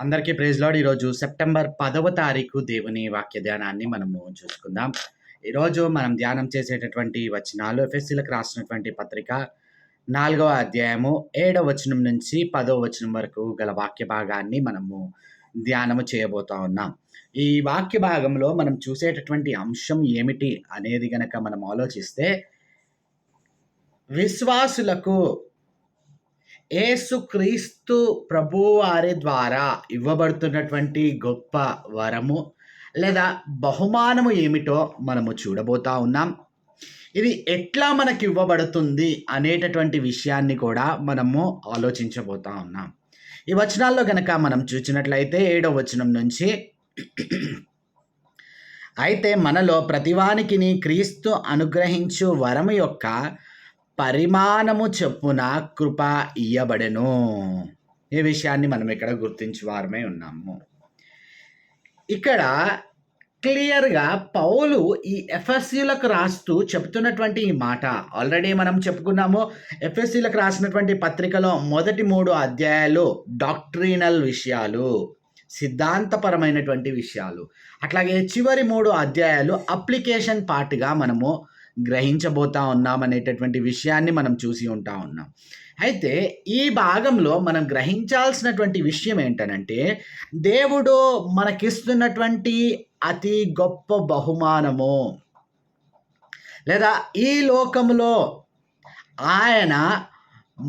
అందరికీ praise lord ఈరోజు September పదవ తారీఖు దేవుని వాక్య ధ్యానాన్ని మనము చూసుకుందాం. ఈరోజు మనం ధ్యానం చేసేటటువంటి వచనాలు ఎఫ్ఎస్సీలకు రాసినటువంటి పత్రిక నాలుగవ అధ్యాయము ఏడవ వచనం నుంచి పదవ వచనం వరకు గల వాక్య భాగాన్ని మనము ధ్యానము చేయబోతా ఉన్నాం. ఈ వాక్య భాగంలో మనం చూసేటటువంటి అంశం ఏమిటి అనేది గనక మనం ఆలోచిస్తే విశ్వాసులకు ఏసుక్రీస్తు ప్రభువారి ద్వారా ఇవ్వబడుతున్నటువంటి గొప్ప వరము లేదా బహుమానము ఏమిటో మనము చూడబోతా ఉన్నాం. ఇది ఎట్లా మనకి ఇవ్వబడుతుంది అనేటటువంటి విషయాన్ని కూడా మనము ఆలోచించబోతా ఉన్నాం. ఈ వచనాల్లో గనక మనం చూసినట్లయితే ఏడవ వచనం నుంచి అయితే మనలో ప్రతివానికి క్రీస్తు అనుగ్రహించు వరము యొక్క పరిమాణము చెప్పున కృప ఇయ్యబడెను. ఈ విషయాన్ని మనం ఇక్కడ గుర్తించి వారమే ఉన్నాము. ఇక్కడ క్లియర్గా పౌలు ఈ ఎఫ్ఎస్సీలకు రాస్తూ చెప్తున్నటువంటి ఈ మాట. ఆల్రెడీ మనం చెప్పుకున్నాము ఎఫ్ఎస్సీలకు రాసినటువంటి పత్రికలో మొదటి మూడు అధ్యాయాలు డాక్ట్రీనల్ విషయాలు సిద్ధాంతపరమైనటువంటి విషయాలు. అట్లాగే చివరి మూడు అధ్యాయాలు అప్లికేషన్ పార్ట్గా మనము గ్రహించబోతా ఉన్నాం అనేటటువంటి విషయాన్ని మనం చూసి ఉంటా ఉన్నాం. అయితే ఈ భాగంలో మనం గ్రహించాల్సినటువంటి విషయం ఏంటనంటే దేవుడు మనకిస్తున్నటువంటి అతి గొప్ప బహుమానము. లేదా ఈ లోకంలో ఆయన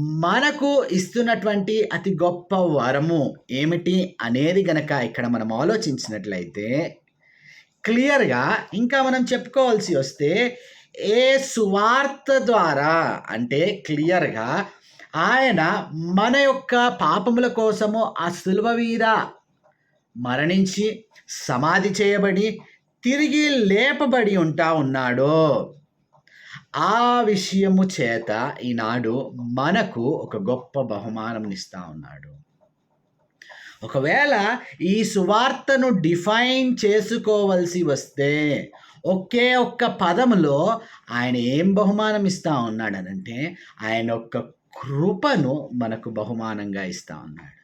మనకు ఇస్తున్నటువంటి అతి గొప్ప వరము ఏమిటి అనేది గనక ఇక్కడ మనం ఆలోచించినట్లయితే క్లియర్గా ఇంకా మనం చెప్పుకోవాల్సి వస్తే ఏ సువార్త ద్వారా అంటే క్లియర్గా ఆయన మన యొక్క పాపముల కోసము ఆ సులువ మీద మరణించి సమాధి చేయబడి తిరిగి లేపబడి ఉంటా ఉన్నాడో. ఆ విషయము చేత ఈనాడు మనకు ఒక గొప్ప బహుమానం ఇస్తా ఉన్నాడు. ఒకవేళ ఈ సువార్తను డిఫైన్ చేసుకోవలసి వస్తే ఒకే ఒక్క పదములో ఆయన ఏం బహుమానం ఇస్తా ఉన్నాడనంటే ఆయన ఒక్క కృపను మనకు బహుమానంగా ఇస్తా ఉన్నాడు.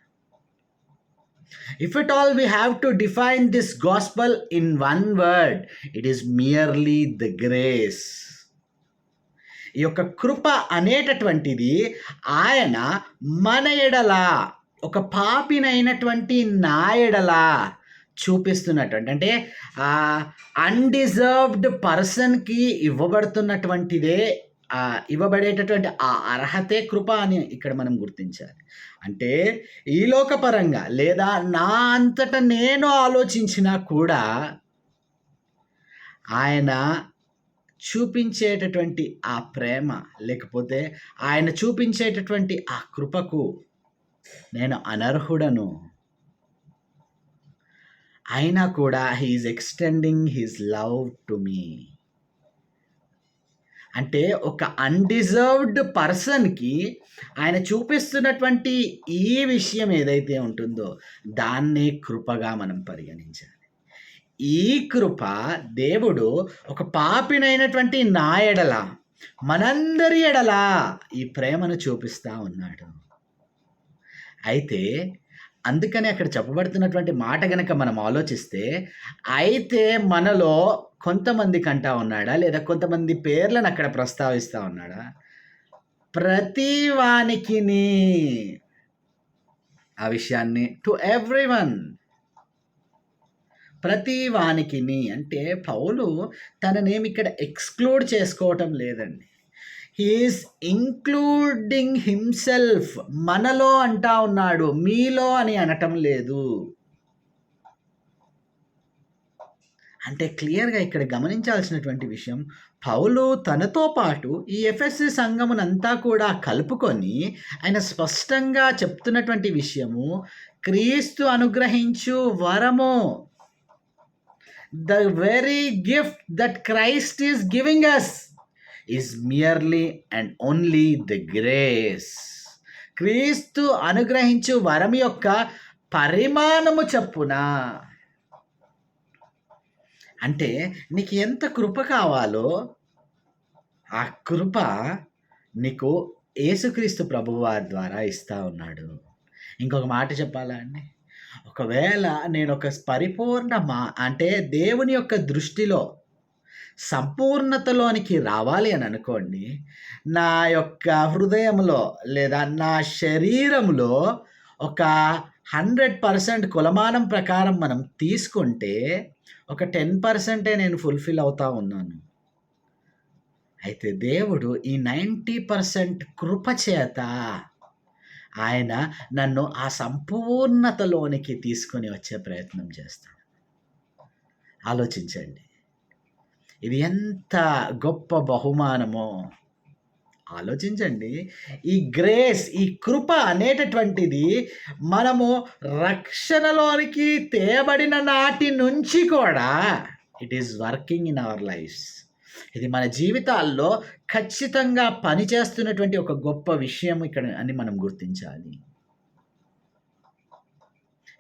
If at all we have to define this gospel in one word it is merely the grace ఈ యొక్క కృప అనేటటువంటిది ఆయన మన ఎడల ఒక పాపినైనటువంటి నాయడలా చూపిస్తున్నటువంటి అంటే అన్డిజర్వ్డ్ పర్సన్కి ఇవ్వబడుతున్నటువంటిదే ఇవ్వబడేటటువంటి ఆ అర్హతే కృప అని ఇక్కడ మనం గుర్తించాలి. అంటే ఈ లోకపరంగా లేదా నా అంతట నేను ఆలోచించినా కూడా ఆయన చూపించేటటువంటి ఆ ప్రేమ లేకపోతే ఆయన చూపించేటటువంటి ఆ కృపకు నేను అనర్హుడను. అయినా కూడా he is extending his love to me అంటే ఒక అన్డిజర్వ్డ్ పర్సన్కి ఆయన చూపిస్తున్నటువంటి ఈ విషయం ఏదైతే ఉంటుందో దాన్నే కృపగా మనం పరిగణించాలి. ఈ కృప దేవుడు ఒక పాపినైనటువంటి నా ఎడల మనందరి ఎడల ఈ ప్రేమను చూపిస్తూ ఉన్నాడు. అయితే అందుకని అక్కడ చెప్పబడుతున్నటువంటి మాట గనక మనం ఆలోచిస్తే అయితే మనలో కొంతమంది కంటా ఉన్నాడా? లేదా కొంతమంది పేర్లను అక్కడ ప్రస్తావిస్తూ ఉన్నాడా? ప్రతి వానికి ఆ విషయాన్ని టు ఎవ్రీ వన్ ప్రతి వానికిని. అంటే పౌలు తననేమి ఇక్కడ ఎక్స్క్లూడ్ చేసుకోవటం లేదండి. హీఈస్ ఇంక్లూడింగ్ హిమ్సెల్ఫ్ మనలో అంటా ఉన్నాడు. మీలో అని అనటం లేదు. అంటే క్లియర్గా ఇక్కడ గమనించాల్సినటువంటి విషయం పౌలు తనతో పాటు ఈ ఎఫ్ఎస్సి సంఘమునంతా కూడా కలుపుకొని ఆయన స్పష్టంగా చెప్తున్నటువంటి విషయము క్రీస్తు అనుగ్రహించు వరము. The very gift that Christ is giving us is merely and only the grace క్రీస్తు అనుగ్రహించు వరం యొక్క పరిమాణము చెప్పున. అంటే నీకు ఎంత కృప కావాలో ఆ కృప నీకు యేసుక్రీస్తు ప్రభువారి ద్వారా ఇస్తా ఉన్నాడు. ఇంకొక మాట చెప్పాలా అండి? ఒకవేళ నేను ఒక పరిపూర్ణ మా అంటే దేవుని యొక్క దృష్టిలో సంపూర్ణతలోనికి రావాలి అని అనుకోండి నా యొక్క హృదయంలో లేదా నా శరీరంలో ఒక హండ్రెడ్ పర్సెంట్ కులమానం ప్రకారం మనం తీసుకుంటే ఒక టెన్ పర్సెంటే నేను ఫుల్ఫిల్ అవుతా ఉన్నాను. అయితే దేవుడు ఈ నైంటీ పర్సెంట్ కృపచేత ఆయన నన్ను ఆ సంపూర్ణతలోనికి తీసుకొని వచ్చే ప్రయత్నం చేస్తాడు. ఆలోచించండి. ఇది ఎంత గొప్ప బహుమానమో ఆలోచించండి. ఈ గ్రేస్ ఈ కృప అనేటటువంటిది మనము రక్షణలోనికి తేబడిన నాటి నుంచి కూడా it is working in our lives ఇది మన జీవితాల్లో ఖచ్చితంగా పనిచేస్తున్నటువంటి ఒక గొప్ప విషయం ఇక్కడ అని మనం గుర్తించాలి.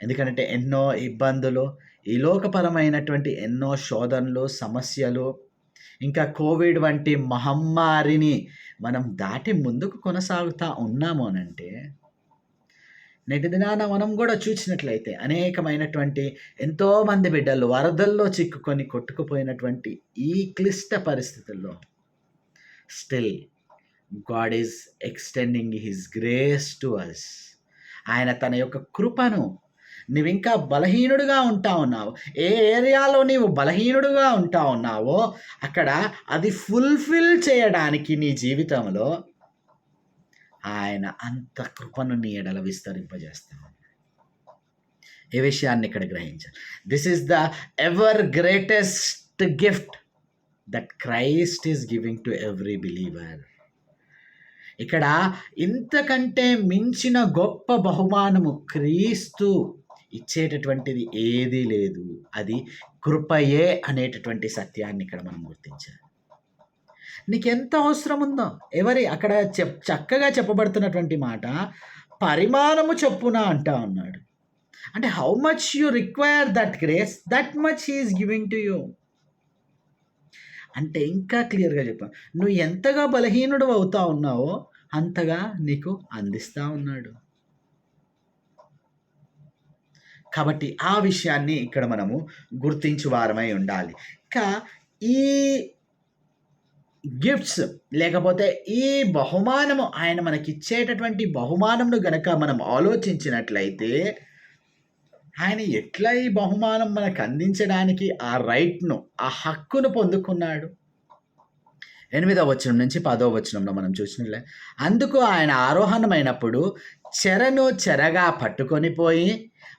ఎందుకంటే ఎన్నో ఇబ్బందులు ఈ లోకపరమైనటువంటి ఎన్నో శోధనలు సమస్యలు ఇంకా కోవిడ్ వంటి మహమ్మారిని మనం దాటి ముందుకు కొనసాగుతూ ఉన్నాము అనంటే నేటి దినాన మనం కూడా చూసినట్లయితే అనేకమైనటువంటి ఎంతోమంది బిడ్డలు వరదల్లో చిక్కుకొని కొట్టుకుపోయినటువంటి ఈ క్లిష్ట పరిస్థితుల్లో still God is extending his grace to us ఆయన తన యొక్క కృపను నువ్వు ఇంకా బలహీనుడుగా ఉంటా ఉన్నావు. ఏ ఏరియాలో నీవు బలహీనుడుగా ఉంటా ఉన్నావో అక్కడ అది ఫుల్ఫిల్ చేయడానికి నీ జీవితంలో ఆయన అంత కృపను నీ ఎడల విస్తరింపజేస్తాను ఈ విషయాన్ని ఇక్కడ గ్రహించాలి this is the ever greatest gift that Christ is giving to every believer ఇక్కడ ఇంతకంటే మించిన గొప్ప బహుమానము క్రీస్తు ఇచ్చేటటువంటిది ఏదీ లేదు. అది కృపయే అనేటటువంటి సత్యాన్ని ఇక్కడ మనం గుర్తించాలి. నీకు ఎంత అవసరం ఉందో ఎవరి అక్కడ చెప్ చక్కగా చెప్పబడుతున్నటువంటి మాట పరిమాణము చొప్పున అంటా ఉన్నాడు. అంటే how much you require that grace that much is giving to you అంటే ఇంకా క్లియర్గా చెప్పాను. నువ్వు ఎంతగా బలహీనుడు అవుతా ఉన్నావో అంతగా నీకు అందిస్తూ ఉన్నాడు. కాబట్టి ఆ విషయాన్ని ఇక్కడ మనము గుర్తించు వారమై ఉండాలి. ఇంకా ఈ గిఫ్ట్స్ లేకపోతే ఈ బహుమానము ఆయన మనకి ఇచ్చేటటువంటి బహుమానంను గనక మనం ఆలోచించినట్లయితే ఆయన ఎట్లా ఈ బహుమానం మనకు అందించడానికి ఆ రైట్ను ఆ హక్కును పొందుకున్నాడు? ఎనిమిదవ వచనం నుంచి పదవ వచనంలో మనం చూసినట్లే. అందుకు ఆయన ఆరోహణమైనప్పుడు చెరను చెరగా పట్టుకొని పోయి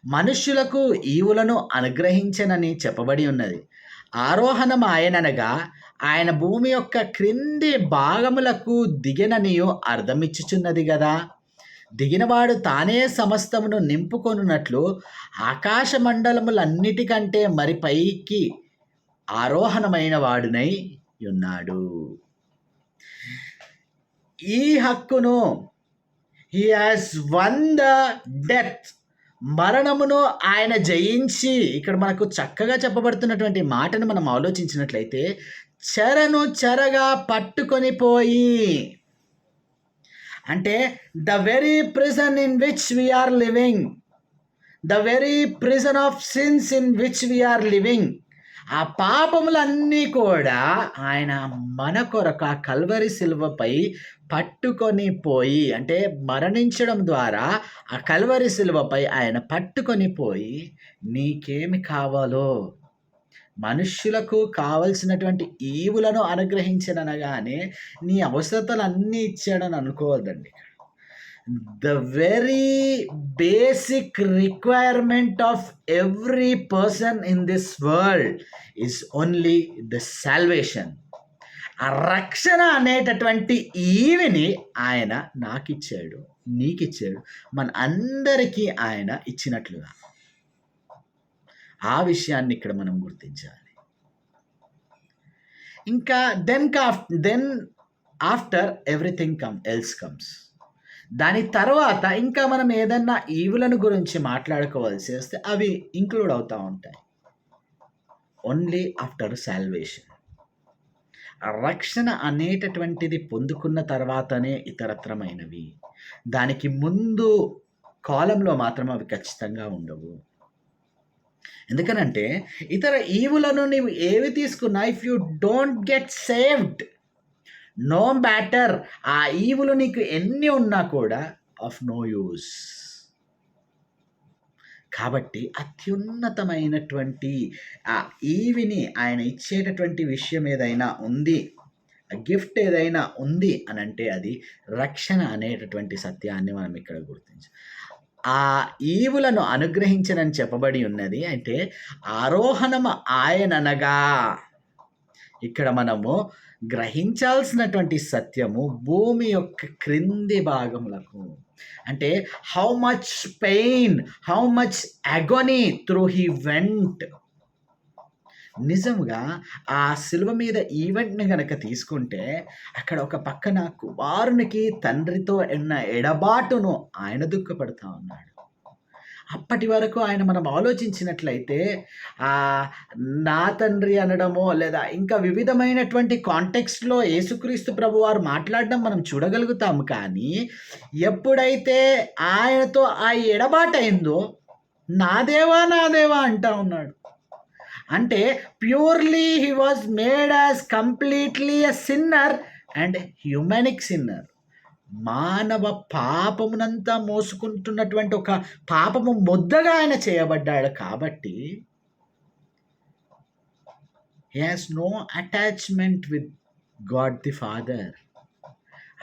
మనుష్యులకు ఈవులను అనుగ్రహించనని చెప్పబడి ఉన్నది. ఆరోహణం ఆయననగా ఆయన భూమి యొక్క క్రింది భాగములకు దిగిననియు అర్థమిచ్చుచున్నది కదా దిగినవాడు తానే సమస్తమును నింపుకొనున్నట్లు ఆకాశ మండలములన్నిటికంటే మరి పైకి ఆరోహణమైన వాడునై ఉన్నాడు. ఈ హక్కును he has won the death మరణమును ఆయన జయించి ఇక్కడ మనకు చక్కగా చెప్పబడుతున్నటువంటి మాటను మనం ఆలోచించినట్లయితే చెరను చెరగా పట్టుకొని పోయి అంటే the very prison in which we are living the very prison of sins in which we are living ఆ పాపములన్నీ కూడా ఆయన మన కొరకు ఆ కల్వరి శిల్వపై పట్టుకొని పోయి అంటే మరణించడం ద్వారా ఆ కల్వరి శిల్వపై ఆయన పట్టుకొని పోయి నీకేమి కావాలో? మనుష్యులకు కావలసినటువంటి ఈవులను అనుగ్రహించననగానే నీ అవసరతలు అన్నీ ఇచ్చాడని అనుకోవద్దండి the very basic requirement of every person in this world is only the salvation ఆ రక్షణ అనేటటువంటి ఈవిని ఆయన నాకు ఇచ్చాడు నీకు ఇచ్చాడు మన అందరికీ ఆయన ఇచ్చినట్లుగా. ఆ విషయాన్ని ఇక్కడ మనం గుర్తించాలి. ఇంకా then cough then after everything come else comes దాని తర్వాత ఇంకా మనం ఏదన్నా ఈవులను గురించి మాట్లాడుకోవాల్సి వస్తే అవి ఇంక్లూడ్ అవుతూ ఉంటాయి. ఓన్లీ ఆఫ్టర్ శాల్వేషన్ రక్షణ అనేటటువంటిది పొందుకున్న తర్వాతనే ఇతరత్రమైనవి. దానికి ముందు కాలంలో మాత్రం అవి ఖచ్చితంగా ఉండవు. ఎందుకనంటే ఇతర ఈవులను నీవు ఏవి తీసుకున్నా if you don't get saved no matter ఆ ఈవులు నీకు ఎన్ని ఉన్నా కూడా ఆఫ్ నో యూస్ కాబట్టి అత్యున్నతమైనటువంటి ఆ ఈవిని ఆయన ఇచ్చేటటువంటి విషయం ఏదైనా ఉంది ఆ గిఫ్ట్ ఏదైనా ఉంది అని అంటే అది రక్షణ అనేటటువంటి సత్యాన్ని మనం ఇక్కడ గుర్తించాలి ఆ ఈవులను అనుగ్రహించనని చెప్పబడి ఉన్నది అంటే ఆరోహణము ఆయననగా ఇక్కడ మనము గ్రహించాల్సినటువంటి సత్యము భూమి యొక్క క్రింది భాగములకు. అంటే how much pain how much agony through he went నిజంగా ఆ శిలువ మీద ఈవెంట్ని గనక తీసుకుంటే అక్కడ ఒక పక్కన కుమారునికి తండ్రితో ఉన్న ఎడబాటును ఆయన దుఃఖపడుతూ ఉన్నాడు. అప్పటి వరకు ఆయన మనం ఆలోచించినట్లయితే నా తండ్రి అనడమో లేదా ఇంకా వివిధమైనటువంటి కాంటెక్స్ట్లో యేసుక్రీస్తు ప్రభు వారు మాట్లాడడం మనం చూడగలుగుతాం కానీ ఎప్పుడైతే ఆయనతో ఆ ఎడబాటైందో నా దేవా నా దేవా అంటా ఉన్నాడు. అంటే purely he was made as completely a sinner and humanic sinner. మానవ పాపమునంతా మోసుకుంటున్నటువంటి ఒక పాపము ముద్దగా ఆయన చేయబడ్డాడు కాబట్టి he no attachment with God the father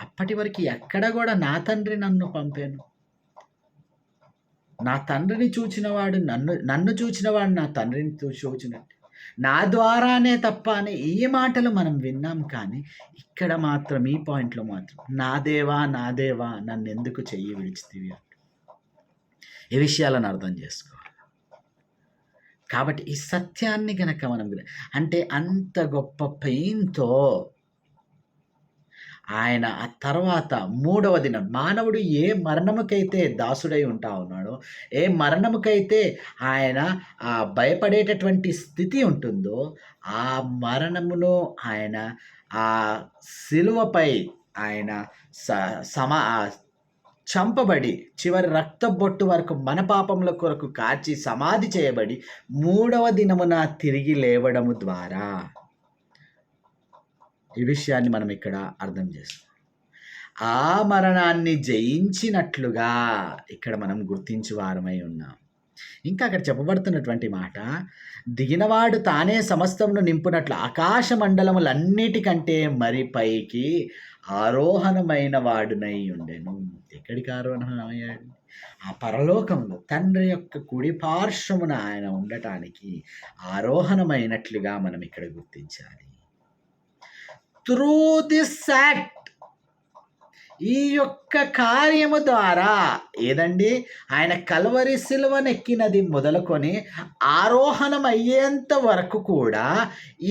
అప్పటి వరకు ఎక్కడ కూడా నా తండ్రి నన్ను పంపాను. నా తండ్రిని చూచినవాడు నన్ను నన్ను చూచినవాడు నా తండ్రిని చూచినట్టు. నా ద్వారానే తప్ప అనే ఈ మాటలు మనం విన్నాం కానీ ఇక్కడ మాత్రం ఈ పాయింట్లో మాత్రం నా దేవా నా దేవా నన్ను ఎందుకు చెయ్యి విడిచితివి అంటూ. ఈ విషయాలను అర్థం చేసుకోవాలి కాబట్టి ఈ సత్యాన్ని గనక మనం అంటే అంత గొప్ప పెయిన్తో ఆయన ఆ తర్వాత మూడవ దినం మానవుడు ఏ మరణముకైతే దాసుడై ఉంటా ఉన్నాడో ఏ మరణముకైతే ఆయన ఆ భయపడేటటువంటి స్థితి ఉంటుందో ఆ మరణమును ఆయన ఆ శిలువపై ఆయన స సమా చంపబడి చివరి రక్తబొట్టు వరకు మన పాపముల కొరకు కాచి సమాధి చేయబడి మూడవ దినమున తిరిగి లేవడము ద్వారా ఈ విషయాన్ని మనం ఇక్కడ అర్థం చేస్తాం. ఆ మరణాన్ని జయించినట్లుగా ఇక్కడ మనం గుర్తించి వారమై ఉన్నాం. ఇంకా అక్కడ చెప్పబడుతున్నటువంటి మాట దిగినవాడు తానే సమస్తమును నింపునట్లు ఆకాశ మండలములన్నిటికంటే మరి పైకి ఆరోహణమైన వాడునై ఉండెను. ఎక్కడికి ఆరోహణమయ్యాడు? ఆ పరలోకంలో తండ్రి యొక్క కుడి పార్శ్వమున ఆయన ఉండటానికి ఆరోహణమైనట్లుగా మనం ఇక్కడ గుర్తించాలి. త్రూ ది సాట్. ఈ యొక్క కార్యము ద్వారా ఏదండి? ఆయన కలవరి సిలువనెక్కినది మొదలుకొని ఆరోహణం అయ్యేంత వరకు కూడా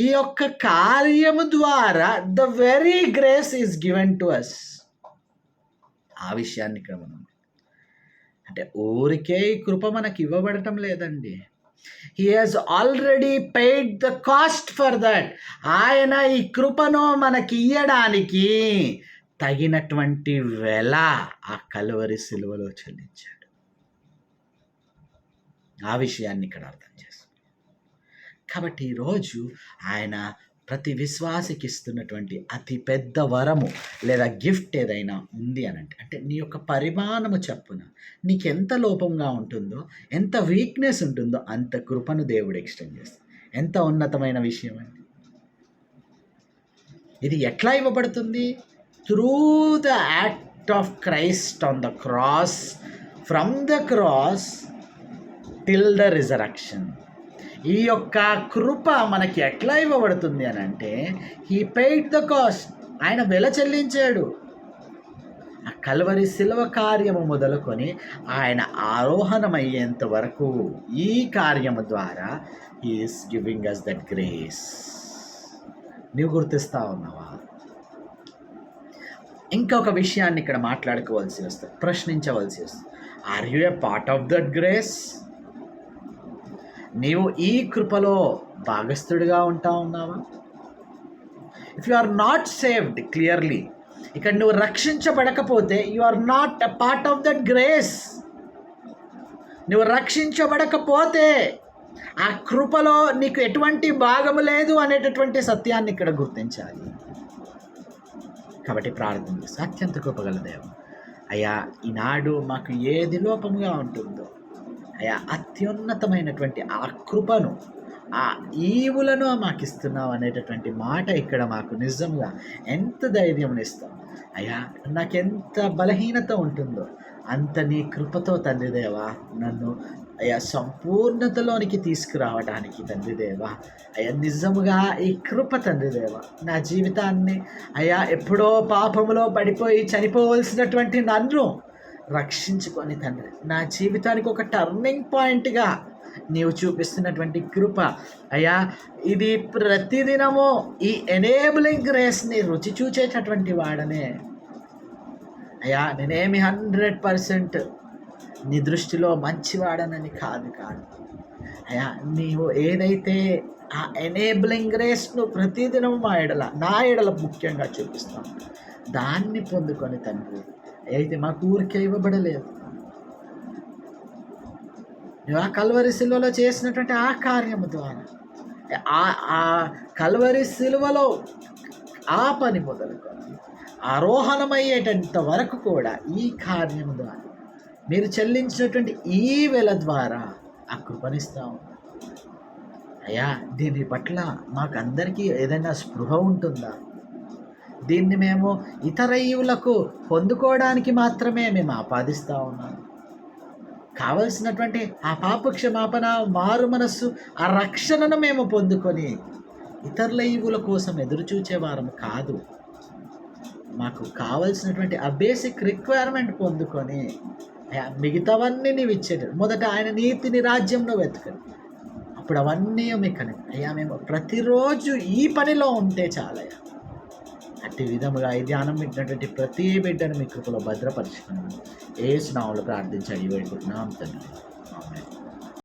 ఈ యొక్క కార్యము ద్వారా the very grace is given to us. ఆ విషయాన్ని ఇక్కడ మనం అంటే ఊరికే ఈ కృప మనకి ఇవ్వబడటం లేదండి. He has already paid the cost for that ఆయన ఈ కృపను మనకి ఇయ్యడానికి తగినటువంటి వెల ఆ కలువరి సిలువలో చెల్లించాడు. ఆ విషయాన్ని ఇక్కడ అర్థం చేస్తాం కాబట్టి ఈరోజు ఆయన ప్రతి విశ్వాసికి ఇస్తున్నటువంటి అతి పెద్ద వరము లేదా గిఫ్ట్ ఏదైనా ఉంది అని అంటే అంటే నీ యొక్క పరిమాణము చెప్పున నీకు ఎంత లోపంగా ఉంటుందో ఎంత వీక్నెస్ ఉంటుందో అంత కృపను దేవుడు ఎక్స్టెండ్ చేస్తాడు. ఎంత ఉన్నతమైన విషయం అండి. ఇది ఎట్లా ఇవ్వబడుతుంది? Through the act of Christ on the cross from the cross till the resurrection ఈ యొక్క కృప మనకి ఎట్లా ఇవ్వబడుతుంది అని అంటే హీ పెయిడ్ ద కాస్ట్ ఆయన వెల చెల్లించాడు. ఆ కల్వరి శిల్వ కార్యము మొదలుకొని ఆయన ఆరోహణమయ్యేంత వరకు ఈ కార్యము ద్వారా is giving us that grace నీవు గుర్తిస్తా ఉన్నావా? ఇంకొక విషయాన్ని ఇక్కడ మాట్లాడుకోవాల్సి వస్తుంది ప్రశ్నించవలసి వస్తుంది. Are you a part of that grace నీవు ఈ కృపలో భాగస్థుడిగా ఉంటా ఉన్నావా? If you are not saved clearly ఇక్కడ నువ్వు రక్షించబడకపోతే you are not a part of that grace నువ్వు రక్షించబడకపోతే ఆ కృపలో నీకు ఎటువంటి భాగము లేదు అనేటటువంటి సత్యాన్ని ఇక్కడ గుర్తించాలి. కాబట్టి ప్రార్థన చేస్తా అత్యంత కృపగల దేవం. అయ్యా ఈనాడు మాకు ఏది లోపముగా ఉంటుందో అత్యున్నతమైనటువంటి ఆ కృపను ఆ ఈవులను మాకు ఇస్తున్నావు అనేటటువంటి మాట ఇక్కడ మాకు నిజంగా ఎంత ధైర్యం ఇస్తాం. అయ్యా నాకెంత బలహీనత ఉంటుందో అంత నీ కృపతో తల్లిదేవా నన్ను అయ్యా సంపూర్ణతలోనికి తీసుకురావడానికి తండ్రిదేవా అయ్యా నిజముగా ఈ కృప తండ్రిదేవా నా జీవితాన్ని అయ్యా ఎప్పుడో పాపములో పడిపోయి చనిపోవలసినటువంటి నన్ను రక్షించుకొని తండ్రి. నా జీవితానికి ఒక టర్నింగ్ పాయింట్గా నీవు చూపిస్తున్నటువంటి కృప. అయ్యా ఇది ప్రతిదినము ఈ ఎనేబులింగ్ గ్రేస్ని రుచి చూచేటటువంటి వాడనే. అయ్యా నేనేమి హండ్రెడ్ పర్సెంట్ నీ దృష్టిలో మంచివాడనని కాదు కాదు. అయ్యా నీవు ఏదైతే ఆ ఎనేబులింగ్ గ్రేస్ను ప్రతిదినం మా ఎడల నా ఎడల ముఖ్యంగా చూపిస్తాం దాన్ని పొందుకొని తండ్రి అయితే మాకు ఊరికే ఇవ్వబడలేదు. నువ్వు ఆ కల్వరి సిలువలో చేసినటువంటి ఆ కార్యము ద్వారా ఆ కల్వరి సిలువలో ఆ పని మొదలుకొని ఆరోహణమయ్యేటంత వరకు కూడా ఈ కార్యము ద్వారా మీరు చెల్లించినటువంటి ఈ వెల ద్వారా ఆ కృపనిస్తా. అయ్యా దీని పట్ల మాకందరికీ ఏదైనా స్పృహ ఉంటుందా? దీన్ని మేము ఇతర ఈవులకు పొందుకోవడానికి మాత్రమే మేము ఆపాదిస్తూ ఉన్నాం. కావలసినటువంటి ఆ పాప క్షమాపణ మారు మనస్సు ఆ రక్షణను మేము పొందుకొని ఇతరుల ఈవుల కోసం ఎదురుచూచేవారం కాదు. మాకు కావలసినటువంటి ఆ బేసిక్ రిక్వైర్మెంట్ పొందుకొని అయ్యా, మిగతావన్నీ నీవు ఇచ్చేట మొదట ఆయన నీతిని రాజ్యంలో వెతకండి అప్పుడు అవన్నీ మీకు అయ్యా మేము ప్రతిరోజు ఈ పనిలో ఉంటే చాలయ్యా. అట్టి విధముగా ఈ ధ్యానం పెట్టినటువంటి ప్రతి బిడ్డను మీ కృపలో భద్రపరచుకున్నాను. ఏ స్నావులు ప్రార్థించాడు అడిగి పెట్టుకుంటున్నాం తండ్రి.